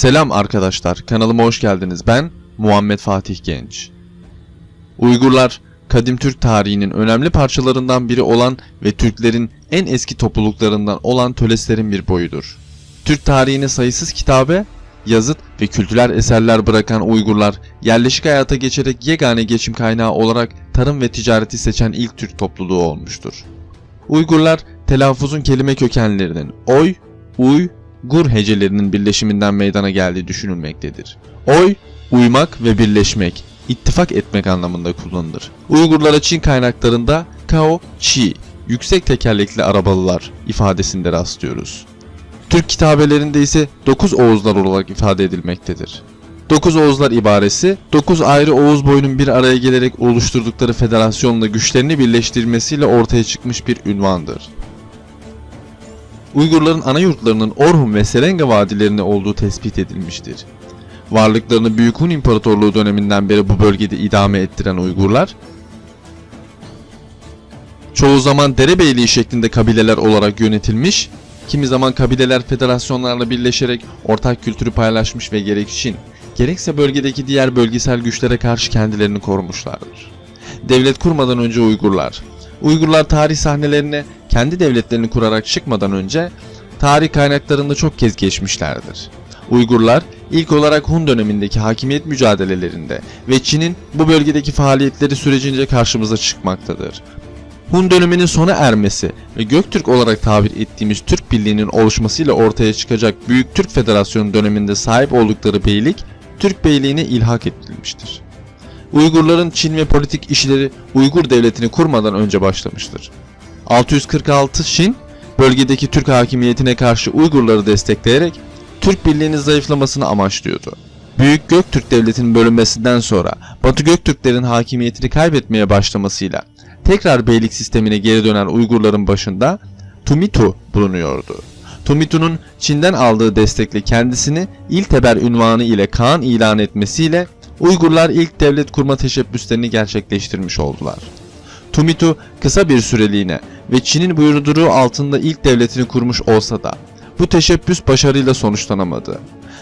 Selam arkadaşlar, kanalıma hoş geldiniz. Ben Muhammed Fatih Genç. Uygurlar, kadim Türk tarihinin önemli parçalarından biri olan ve Türklerin en eski topluluklarından olan Töleslerin bir boyudur. Türk tarihine sayısız kitabe, yazıt ve kültürel eserler bırakan Uygurlar, yerleşik hayata geçerek yegane geçim kaynağı olarak tarım ve ticareti seçen ilk Türk topluluğu olmuştur. Uygurlar, telaffuzun kelime kökenlerinin oy, uy, gur hecelerinin birleşiminden meydana geldiği düşünülmektedir. Oy, uymak ve birleşmek, ittifak etmek anlamında kullanılır. Uygurlara Çin kaynaklarında Kao Chi, yüksek tekerlekli arabalılar ifadesinde rastlıyoruz. Türk kitabelerinde ise 9 Oğuzlar olarak ifade edilmektedir. 9 Oğuzlar ibaresi, 9 ayrı Oğuz boyunun bir araya gelerek oluşturdukları federasyonla güçlerini birleştirmesiyle ortaya çıkmış bir ünvandır. Uygurların ana yurtlarının Orhun ve Serenga vadilerinde olduğu tespit edilmiştir. Varlıklarını Büyük Hun İmparatorluğu döneminden beri bu bölgede idame ettiren Uygurlar, çoğu zaman derebeyliği şeklinde kabileler olarak yönetilmiş, kimi zaman kabileler federasyonlarla birleşerek ortak kültürü paylaşmış ve gerek Çin, gerekse bölgedeki diğer bölgesel güçlere karşı kendilerini korumuşlardır. Devlet kurmadan önce Uygurlar, Uygurlar tarih sahnelerine kendi devletlerini kurarak çıkmadan önce tarih kaynaklarında çok kez geçmişlerdir. Uygurlar ilk olarak Hun dönemindeki hakimiyet mücadelelerinde ve Çin'in bu bölgedeki faaliyetleri sürecince karşımıza çıkmaktadır. Hun döneminin sona ermesi ve Göktürk olarak tabir ettiğimiz Türk Birliği'nin oluşmasıyla ortaya çıkacak Büyük Türk Federasyonu döneminde sahip oldukları beylik Türk Beyliğine ilhak edilmiştir. Uygurların Çin ve politik işleri Uygur devletini kurmadan önce başlamıştır. 646 Çin, bölgedeki Türk hakimiyetine karşı Uygurları destekleyerek Türk birliğinin zayıflamasını amaçlıyordu. Büyük Göktürk Devleti'nin bölünmesinden sonra Batı Göktürklerin hakimiyetini kaybetmeye başlamasıyla tekrar beylik sistemine geri dönen Uygurların başında Tumitu bulunuyordu. Tumitu'nun Çin'den aldığı destekle kendisini İlteber ünvanı ile Kaan ilan etmesiyle Uygurlar ilk devlet kurma teşebbüslerini gerçekleştirmiş oldular. Tumitu kısa bir süreliğine ve Çin'in buyurduğu altında ilk devletini kurmuş olsa da bu teşebbüs başarıyla sonuçlanamadı.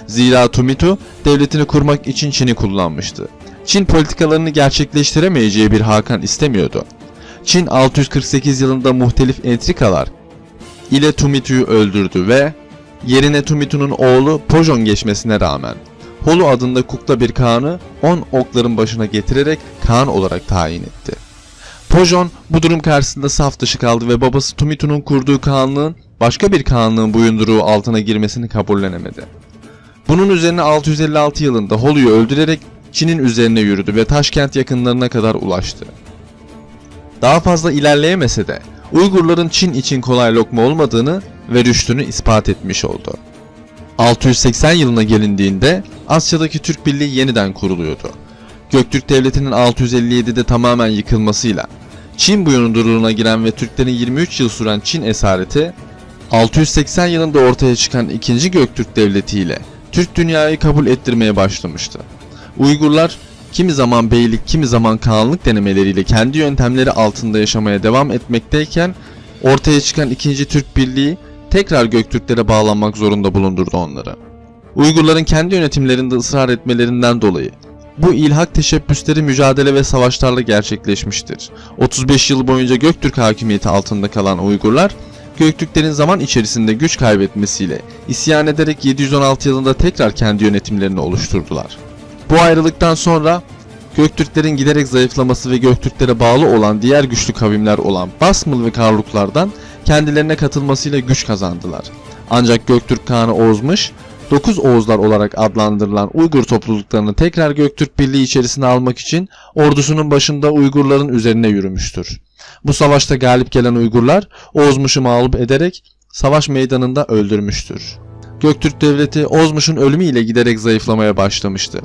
Zira Tumitu devletini kurmak için Çin'i kullanmıştı. Çin politikalarını gerçekleştiremeyeceği bir Hakan istemiyordu. Çin 648 yılında muhtelif entrikalar ile Tumitu'yu öldürdü ve yerine Tumitu'nun oğlu Pojon geçmesine rağmen Holu adında kukla bir Kaan'ı 10 okların başına getirerek Kaan olarak tayin etti. Pojon bu durum karşısında saf dışı kaldı ve babası Tumitu'nun kurduğu Kaanlığın başka bir Kaanlığın boyunduruğu altına girmesini kabullenemedi. Bunun üzerine 656 yılında Holu'yu öldürerek Çin'in üzerine yürüdü ve Taşkent yakınlarına kadar ulaştı. Daha fazla ilerleyemese de Uygurların Çin için kolay lokma olmadığını ve rüştünü ispat etmiş oldu. 680 yılına gelindiğinde Asya'daki Türk Birliği yeniden kuruluyordu. Göktürk Devleti'nin 657'de tamamen yıkılmasıyla Çin boyunduruğuna giren ve Türklerin 23 yıl süren Çin esareti 680 yılında ortaya çıkan 2. Göktürk Devleti ile Türk dünyayı kabul ettirmeye başlamıştı. Uygurlar kimi zaman beylik kimi zaman kağanlık denemeleriyle kendi yöntemleri altında yaşamaya devam etmekteyken ortaya çıkan 2. Türk Birliği tekrar Göktürklere bağlanmak zorunda bulundurdu onları. Uygurların kendi yönetimlerinde ısrar etmelerinden dolayı bu ilhak teşebbüsleri mücadele ve savaşlarla gerçekleşmiştir. 35 yıl boyunca Göktürk hakimiyeti altında kalan Uygurlar, Göktürklerin zaman içerisinde güç kaybetmesiyle isyan ederek 716 yılında tekrar kendi yönetimlerini oluşturdular. Bu ayrılıktan sonra Göktürklerin giderek zayıflaması ve Göktürklere bağlı olan diğer güçlü kavimler olan Basmıl ve Karluklardan kendilerine katılmasıyla güç kazandılar. Ancak Göktürk Kağan'ı Oğuzmuş, 9 Oğuzlar olarak adlandırılan Uygur topluluklarını tekrar Göktürk Birliği içerisine almak için ordusunun başında Uygurların üzerine yürümüştür. Bu savaşta galip gelen Uygurlar Oğuzmuş'u mağlup ederek savaş meydanında öldürmüştür. Göktürk Devleti Oğuzmuş'un ölümü ile giderek zayıflamaya başlamıştı.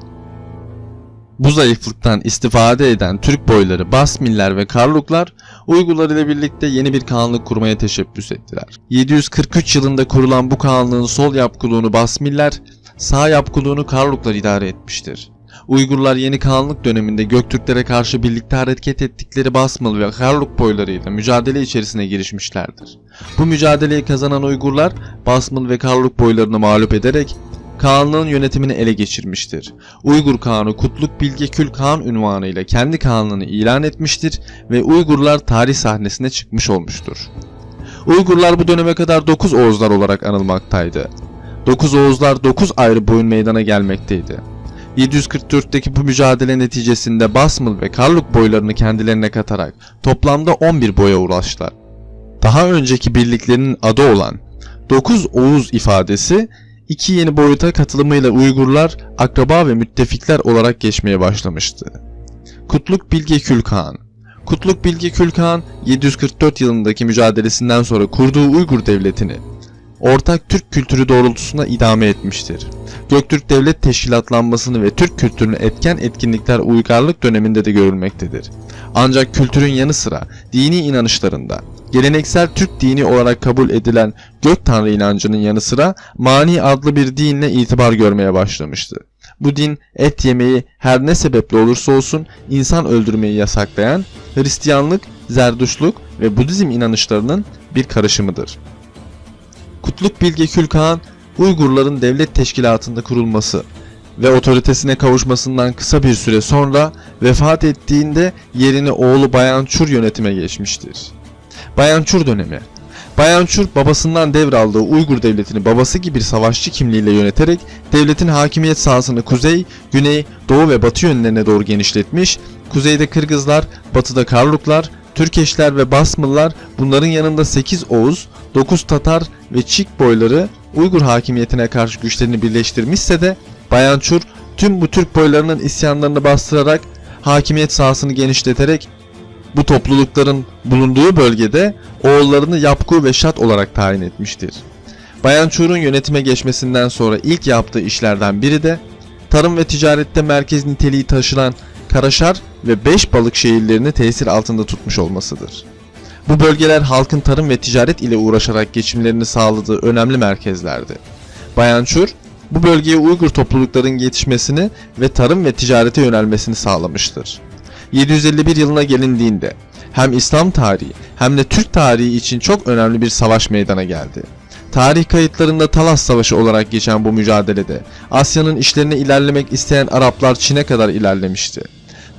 Bu zayıflıktan istifade eden Türk boyları Basmiller ve Karluklar Uygurlar ile birlikte yeni bir kağanlık kurmaya teşebbüs ettiler. 743 yılında kurulan bu kağanlığın sol yapkuluğunu Basmiller, sağ yapkuluğunu Karluklar idare etmiştir. Uygurlar yeni kağanlık döneminde Göktürklere karşı birlikte hareket ettikleri Basmalı ve Karluk boylarıyla mücadele içerisine girişmişlerdir. Bu mücadeleyi kazanan Uygurlar Basmalı ve Karluk boylarını mağlup ederek Kağanlığın yönetimini ele geçirmiştir. Uygur Kağanı Kutluk Bilge Kül Kağan unvanıyla kendi kağanlığını ilan etmiştir ve Uygurlar tarih sahnesine çıkmış olmuştur. Uygurlar bu döneme kadar 9 Oğuzlar olarak anılmaktaydı. 9 Oğuzlar 9 ayrı boyun meydana gelmekteydi. 744'teki bu mücadele neticesinde Basmıl ve Karluk boylarını kendilerine katarak toplamda 11 boya ulaştılar. Daha önceki birliklerinin adı olan 9 Oğuz ifadesi iki yeni boyuta katılımıyla Uygurlar akraba ve müttefikler olarak geçmeye başlamıştı. Kutluk Bilge Külkan Kutluk Bilge Külkan 744 yılındaki mücadelesinden sonra kurduğu Uygur devletini ortak Türk kültürü doğrultusunda idame etmiştir. Göktürk devlet teşkilatlanmasını ve Türk kültürünü etken etkinlikler uygarlık döneminde de görülmektedir. Ancak kültürün yanı sıra dini inanışlarında geleneksel Türk dini olarak kabul edilen gök tanrı inancının yanı sıra mani adlı bir dinle itibar görmeye başlamıştı. Bu din et yemeyi her ne sebeple olursa olsun insan öldürmeyi yasaklayan Hristiyanlık, Zerduşluk ve Budizm inanışlarının bir karışımıdır. Kutluk Bilge Külkağan, Uygurların devlet teşkilatında kurulması ve otoritesine kavuşmasından kısa bir süre sonra vefat ettiğinde yerini oğlu Bayançur yönetime geçmiştir. Bayançur dönemi. Bayançur babasından devraldığı Uygur devletini babası gibi bir savaşçı kimliğiyle yöneterek devletin hakimiyet sahasını kuzey, güney, doğu ve batı yönlerine doğru genişletmiş, kuzeyde Kırgızlar, batıda Karluklar, Türkeşler ve Basmıllar bunların yanında 8 Oğuz, 9 Tatar ve Çik boyları Uygur hakimiyetine karşı güçlerini birleştirmişse de Bayançur tüm bu Türk boylarının isyanlarını bastırarak hakimiyet sahasını genişleterek bu toplulukların bulunduğu bölgede oğullarını Yapku ve Şat olarak tayin etmiştir. Bayançur'un yönetime geçmesinden sonra ilk yaptığı işlerden biri de tarım ve ticarette merkez niteliği taşınan Karaşar ve Beş balık şehirlerini tesir altında tutmuş olmasıdır. Bu bölgeler halkın tarım ve ticaret ile uğraşarak geçimlerini sağladığı önemli merkezlerdi. Bayançur, bu bölgeye Uygur toplulukların yetişmesini ve tarım ve ticarete yönelmesini sağlamıştır. 751 yılına gelindiğinde hem İslam tarihi hem de Türk tarihi için çok önemli bir savaş meydana geldi. Tarih kayıtlarında Talas Savaşı olarak geçen bu mücadelede Asya'nın işlerine ilerlemek isteyen Araplar Çin'e kadar ilerlemişti.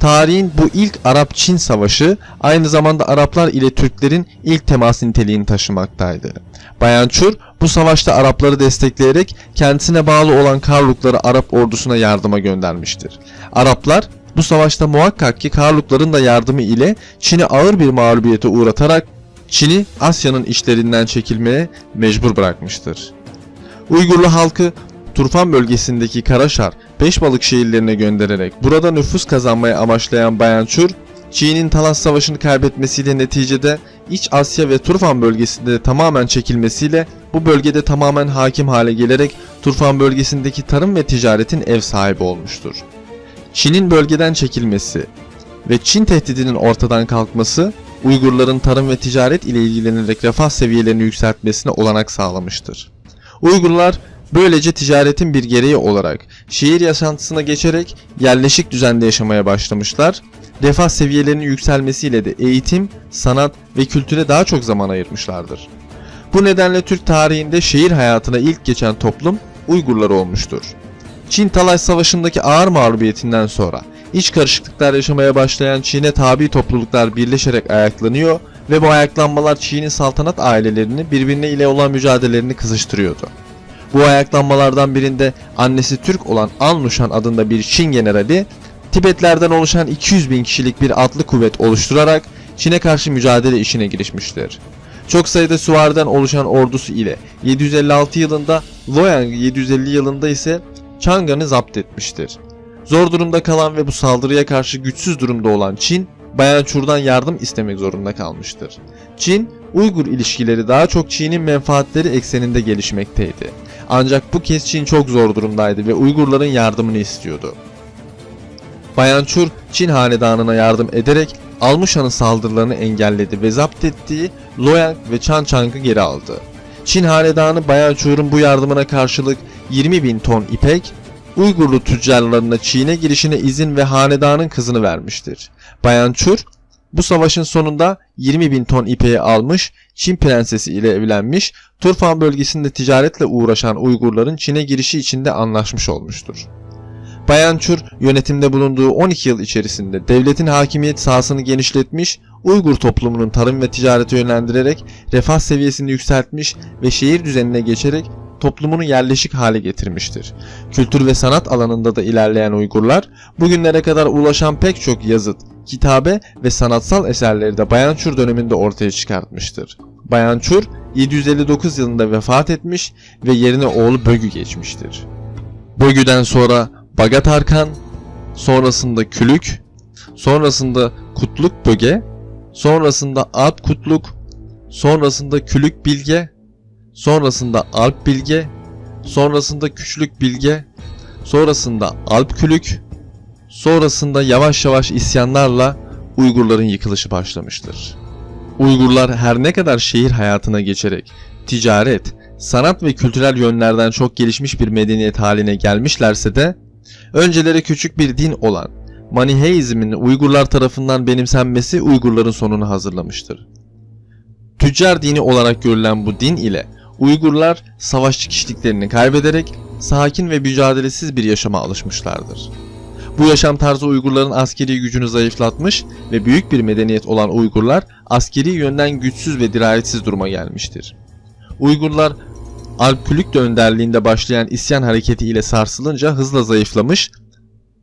Tarihin bu ilk Arap-Çin savaşı aynı zamanda Araplar ile Türklerin ilk temas niteliğini taşımaktaydı. Bayançur bu savaşta Arapları destekleyerek kendisine bağlı olan Karlukları Arap ordusuna yardıma göndermiştir. Araplar bu savaşta muhakkak ki Karlukların da yardımı ile Çin'i ağır bir mağlubiyete uğratarak Çin'i Asya'nın işlerinden çekilmeye mecbur bırakmıştır. Uygurlu halkı Turfan bölgesindeki Karaşar, Beşbalık şehirlerine göndererek burada nüfus kazanmaya amaçlayan Bayançur, Çin'in Talas Savaşı'nı kaybetmesiyle neticede İç Asya ve Turfan bölgesinde tamamen çekilmesiyle bu bölgede tamamen hakim hale gelerek Turfan bölgesindeki tarım ve ticaretin ev sahibi olmuştur. Çin'in bölgeden çekilmesi ve Çin tehdidinin ortadan kalkması Uygurların tarım ve ticaret ile ilgilenerek refah seviyelerini yükseltmesine olanak sağlamıştır. Uygurlar böylece ticaretin bir gereği olarak şehir yaşantısına geçerek yerleşik düzende yaşamaya başlamışlar. Refah seviyelerinin yükselmesiyle de eğitim, sanat ve kültüre daha çok zaman ayırmışlardır. Bu nedenle Türk tarihinde şehir hayatına ilk geçen toplum Uygurlar olmuştur. Çin Talay Savaşı'ndaki ağır mağlubiyetinden sonra iç karışıklıklar yaşamaya başlayan Çin'e tabi topluluklar birleşerek ayaklanıyor ve bu ayaklanmalar Çin'in saltanat ailelerini birbirine ile olan mücadelelerini kızıştırıyordu. Bu ayaklanmalardan birinde annesi Türk olan Annuşan adında bir Çin generali Tibetlerden oluşan 200 bin kişilik bir atlı kuvvet oluşturarak Çin'e karşı mücadele işine girişmiştir. Çok sayıda süvariden oluşan ordusu ile 756 yılında Loyang 750 yılında ise Chang'an'ı zapt etmiştir. Zor durumda kalan ve bu saldırıya karşı güçsüz durumda olan Çin, Bayançur'dan yardım istemek zorunda kalmıştır. Çin, Uygur ilişkileri daha çok Çin'in menfaatleri ekseninde gelişmekteydi. Ancak bu kez Çin çok zor durumdaydı ve Uygurların yardımını istiyordu. Bayançur, Çin hanedanına yardım ederek Almışan'ın saldırılarını engelledi ve zapt ettiği Loyang ve Chanchang'ı geri aldı. Çin hanedanı Bayançur'un bu yardımına karşılık 20 bin ton ipek, Uygurlu tüccarlarına Çin'e girişine izin ve hanedanın kızını vermiştir. Bayançur, Bu savaşın sonunda 20 bin ton ipeği almış, Çin prensesi ile evlenmiş, Turfan bölgesinde ticaretle uğraşan Uygurların Çin'e girişi içinde anlaşmış olmuştur. Bayan Çur yönetimde bulunduğu 12 yıl içerisinde devletin hakimiyet sahasını genişletmiş, Uygur toplumunun tarım ve ticarete yönlendirerek refah seviyesini yükseltmiş ve şehir düzenine geçerek toplumunu yerleşik hale getirmiştir. Kültür ve sanat alanında da ilerleyen Uygurlar bugünlere kadar ulaşan pek çok yazıt, kitabe ve sanatsal eserleri de Bayan Çur döneminde ortaya çıkartmıştır. Bayan Çur 759 yılında vefat etmiş ve yerine oğlu Bögü geçmiştir. Bögü'den sonra Bagat Arkan, sonrasında Külük, sonrasında Kutluk Böge, sonrasında Alp Kutluk, sonrasında Külük Bilge, sonrasında Alp Bilge, sonrasında Küçülük Bilge, sonrasında Alp Külük, sonrasında yavaş yavaş isyanlarla Uygurların yıkılışı başlamıştır. Uygurlar her ne kadar şehir hayatına geçerek ticaret, sanat ve kültürel yönlerden çok gelişmiş bir medeniyet haline gelmişlerse de önceleri küçük bir din olan Maniheizmin Uygurlar tarafından benimsenmesi Uygurların sonunu hazırlamıştır. Tüccar dini olarak görülen bu din ile Uygurlar savaşçı kişiliklerini kaybederek sakin ve mücadelesiz bir yaşama alışmışlardır. Bu yaşam tarzı Uygurların askeri gücünü zayıflatmış ve büyük bir medeniyet olan Uygurlar askeri yönden güçsüz ve dirayetsiz duruma gelmiştir. Uygurlar Alpkülük de önderliğinde başlayan isyan hareketi ile sarsılınca hızla zayıflamış,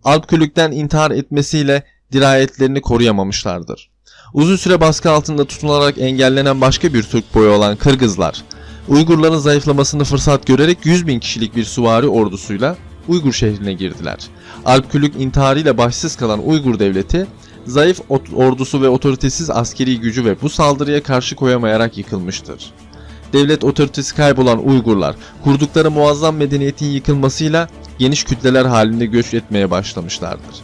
Alpkülük'ten intihar etmesiyle dirayetlerini koruyamamışlardır. Uzun süre baskı altında tutunarak engellenen başka bir Türk boyu olan Kırgızlar, Uygurların zayıflamasını fırsat görerek 100 bin kişilik bir süvari ordusuyla Uygur şehrine girdiler. Alpkülük intiharıyla başsız kalan Uygur devleti, zayıf ordusu ve otoritesiz askeri gücü ve bu saldırıya karşı koyamayarak yıkılmıştır. Devlet otoritesi kaybolan Uygurlar, kurdukları muazzam medeniyetin yıkılmasıyla geniş kütleler halinde göç etmeye başlamışlardır.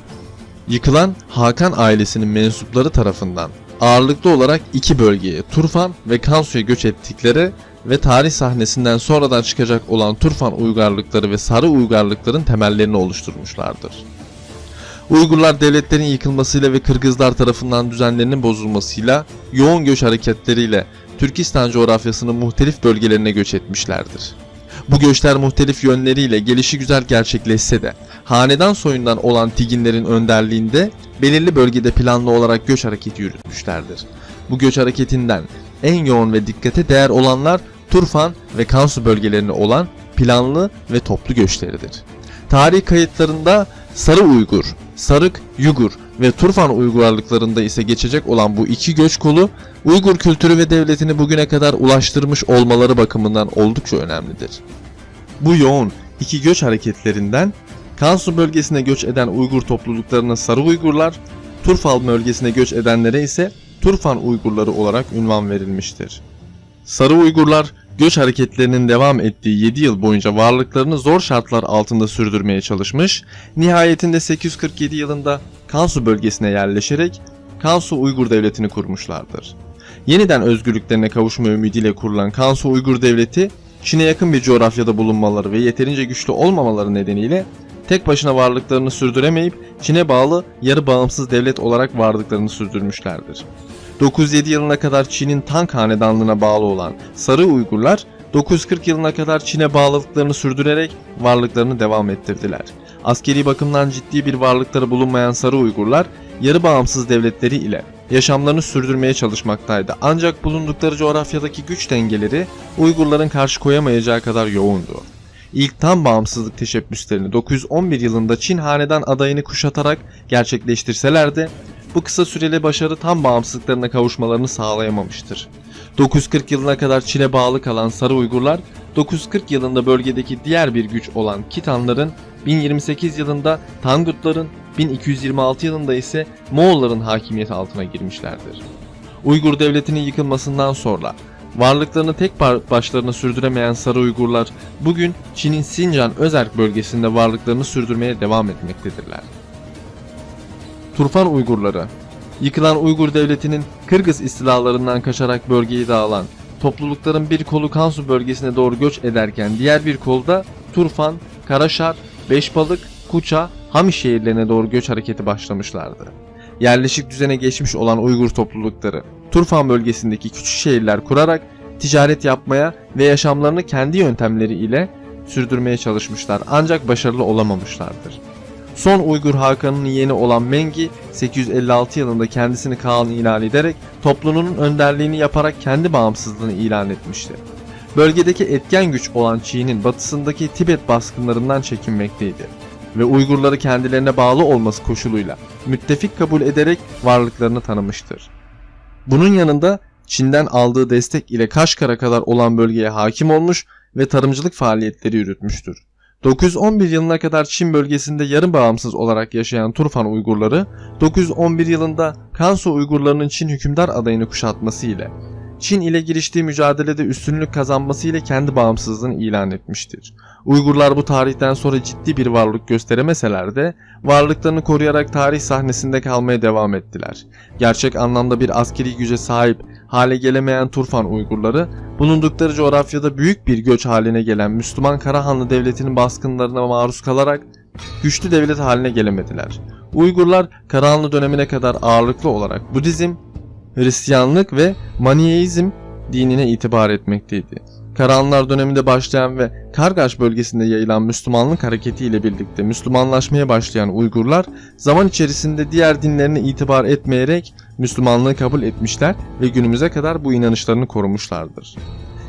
Yıkılan Hakan ailesinin mensupları tarafından ağırlıklı olarak iki bölgeye Turfan ve Kansu'ya göç ettikleri ve tarih sahnesinden sonradan çıkacak olan Turfan uygarlıkları ve Sarı uygarlıkların temellerini oluşturmuşlardır. Uygurlar devletlerin yıkılmasıyla ve Kırgızlar tarafından düzenlerinin bozulmasıyla yoğun göç hareketleriyle Türkistan coğrafyasının muhtelif bölgelerine göç etmişlerdir. Bu göçler muhtelif yönleriyle gelişi güzel gerçekleşse de hanedan soyundan olan Tiginlerin önderliğinde belirli bölgede planlı olarak göç hareketi yürütmüşlerdir. Bu göç hareketinden en yoğun ve dikkate değer olanlar Turfan ve Kansu bölgelerine olan planlı ve toplu göçleridir. Tarih kayıtlarında Sarı Uygur, Sarık Yugur ve Turfan Uygurlarlıklarında ise geçecek olan bu iki göç kolu Uygur kültürü ve devletini bugüne kadar ulaştırmış olmaları bakımından oldukça önemlidir. Bu yoğun iki göç hareketlerinden Kansu bölgesine göç eden Uygur topluluklarına Sarı Uygurlar, Turfal bölgesine göç edenlere ise Turfan Uygurları olarak ünvan verilmiştir. Sarı Uygurlar göç hareketlerinin devam ettiği 7 yıl boyunca varlıklarını zor şartlar altında sürdürmeye çalışmış, nihayetinde 847 yılında Kansu bölgesine yerleşerek Kansu Uygur Devleti'ni kurmuşlardır. Yeniden özgürlüklerine kavuşma ümidiyle kurulan Kansu Uygur Devleti, Çin'e yakın bir coğrafyada bulunmaları ve yeterince güçlü olmamaları nedeniyle tek başına varlıklarını sürdüremeyip Çin'e bağlı yarı bağımsız devlet olarak varlıklarını sürdürmüşlerdir. 907 yılına kadar Çin'in Tang hanedanlığına bağlı olan Sarı Uygurlar 940 yılına kadar Çin'e bağlılıklarını sürdürerek varlıklarını devam ettirdiler. Askeri bakımdan ciddi bir varlıkları bulunmayan Sarı Uygurlar yarı bağımsız devletleri ile yaşamlarını sürdürmeye çalışmaktaydı. Ancak bulundukları coğrafyadaki güç dengeleri Uygurların karşı koyamayacağı kadar yoğundu. İlk tam bağımsızlık teşebbüslerini 911 yılında Çin hanedan adayını kuşatarak gerçekleştirseler de bu kısa süreli başarı tam bağımsızlıklarına kavuşmalarını sağlayamamıştır. 940 yılına kadar Çin'e bağlı kalan Sarı Uygurlar, 940 yılında bölgedeki diğer bir güç olan Kitanların, 1028 yılında Tangutların, 1226 yılında ise Moğolların hakimiyeti altına girmişlerdir. Uygur devletinin yıkılmasından sonra varlıklarını tek başlarına sürdüremeyen Sarı Uygurlar bugün Çin'in Sincan Özerk bölgesinde varlıklarını sürdürmeye devam etmektedirler. Turfan Uygurları Yıkılan Uygur devletinin Kırgız istilalarından kaçarak bölgeyi dağılan toplulukların bir kolu Kansu bölgesine doğru göç ederken diğer bir kolda Turfan, Karaşar, Beşbalık, Kuça, Hamiş şehirlerine doğru göç hareketi başlamışlardı. yerleşik düzene geçmiş olan Uygur toplulukları Turfan bölgesindeki küçük şehirler kurarak ticaret yapmaya ve yaşamlarını kendi yöntemleri ile sürdürmeye çalışmışlar ancak başarılı olamamışlardır. Son Uygur Hakan'ın yeğeni olan Mengi 856 yılında kendisini Kağan ilan ederek topluluğunun önderliğini yaparak kendi bağımsızlığını ilan etmişti. Bölgedeki etken güç olan Çin'in batısındaki Tibet baskınlarından çekinmekteydi ve Uygurları kendilerine bağlı olması koşuluyla müttefik kabul ederek varlıklarını tanımıştır. Bunun yanında Çin'den aldığı destek ile Kaşgar'a kadar olan bölgeye hakim olmuş ve tarımcılık faaliyetleri yürütmüştür. 911 yılına kadar Çin bölgesinde yarım bağımsız olarak yaşayan Turfan Uygurları, 911 yılında Kansu Uygurlarının Çin hükümdar adayını kuşatması ile Çin ile giriştiği mücadelede üstünlük kazanması ile kendi bağımsızlığını ilan etmiştir. Uygurlar bu tarihten sonra ciddi bir varlık gösteremeseler de varlıklarını koruyarak tarih sahnesinde kalmaya devam ettiler. Gerçek anlamda bir askeri güce sahip hale gelemeyen Turfan Uygurları bulundukları coğrafyada büyük bir göç haline gelen Müslüman Karahanlı Devleti'nin baskınlarına maruz kalarak güçlü devlet haline gelemediler. Uygurlar Karahanlı dönemine kadar ağırlıklı olarak Budizm, Hristiyanlık ve Maniheizm dinine itibar etmekteydi. Karahanlılar döneminde başlayan ve Kargaş bölgesinde yayılan Müslümanlık hareketiyle birlikte Müslümanlaşmaya başlayan Uygurlar zaman içerisinde diğer dinlerine itibar etmeyerek Müslümanlığı kabul etmişler ve günümüze kadar bu inanışlarını korumuşlardır.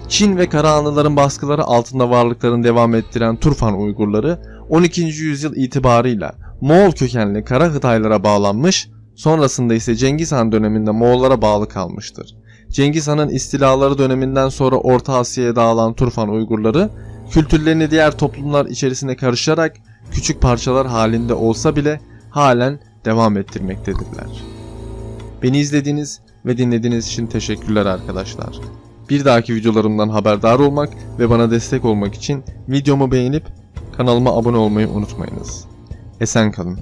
Çin ve Karahanlıların baskıları altında varlıklarını devam ettiren Turfan Uygurları 12. yüzyıl itibarıyla Moğol kökenli Kara Hıtaylara bağlanmış, sonrasında ise Cengiz Han döneminde Moğollara bağlı kalmıştır. Cengiz Han'ın istilaları döneminden sonra Orta Asya'ya dağılan Turfan Uygurları, kültürlerini diğer toplumlar içerisine karışarak küçük parçalar halinde olsa bile halen devam ettirmektedirler. Beni izlediğiniz ve dinlediğiniz için teşekkürler arkadaşlar. Bir dahaki videolarımdan haberdar olmak ve bana destek olmak için videomu beğenip kanalıma abone olmayı unutmayınız. Esen kalın.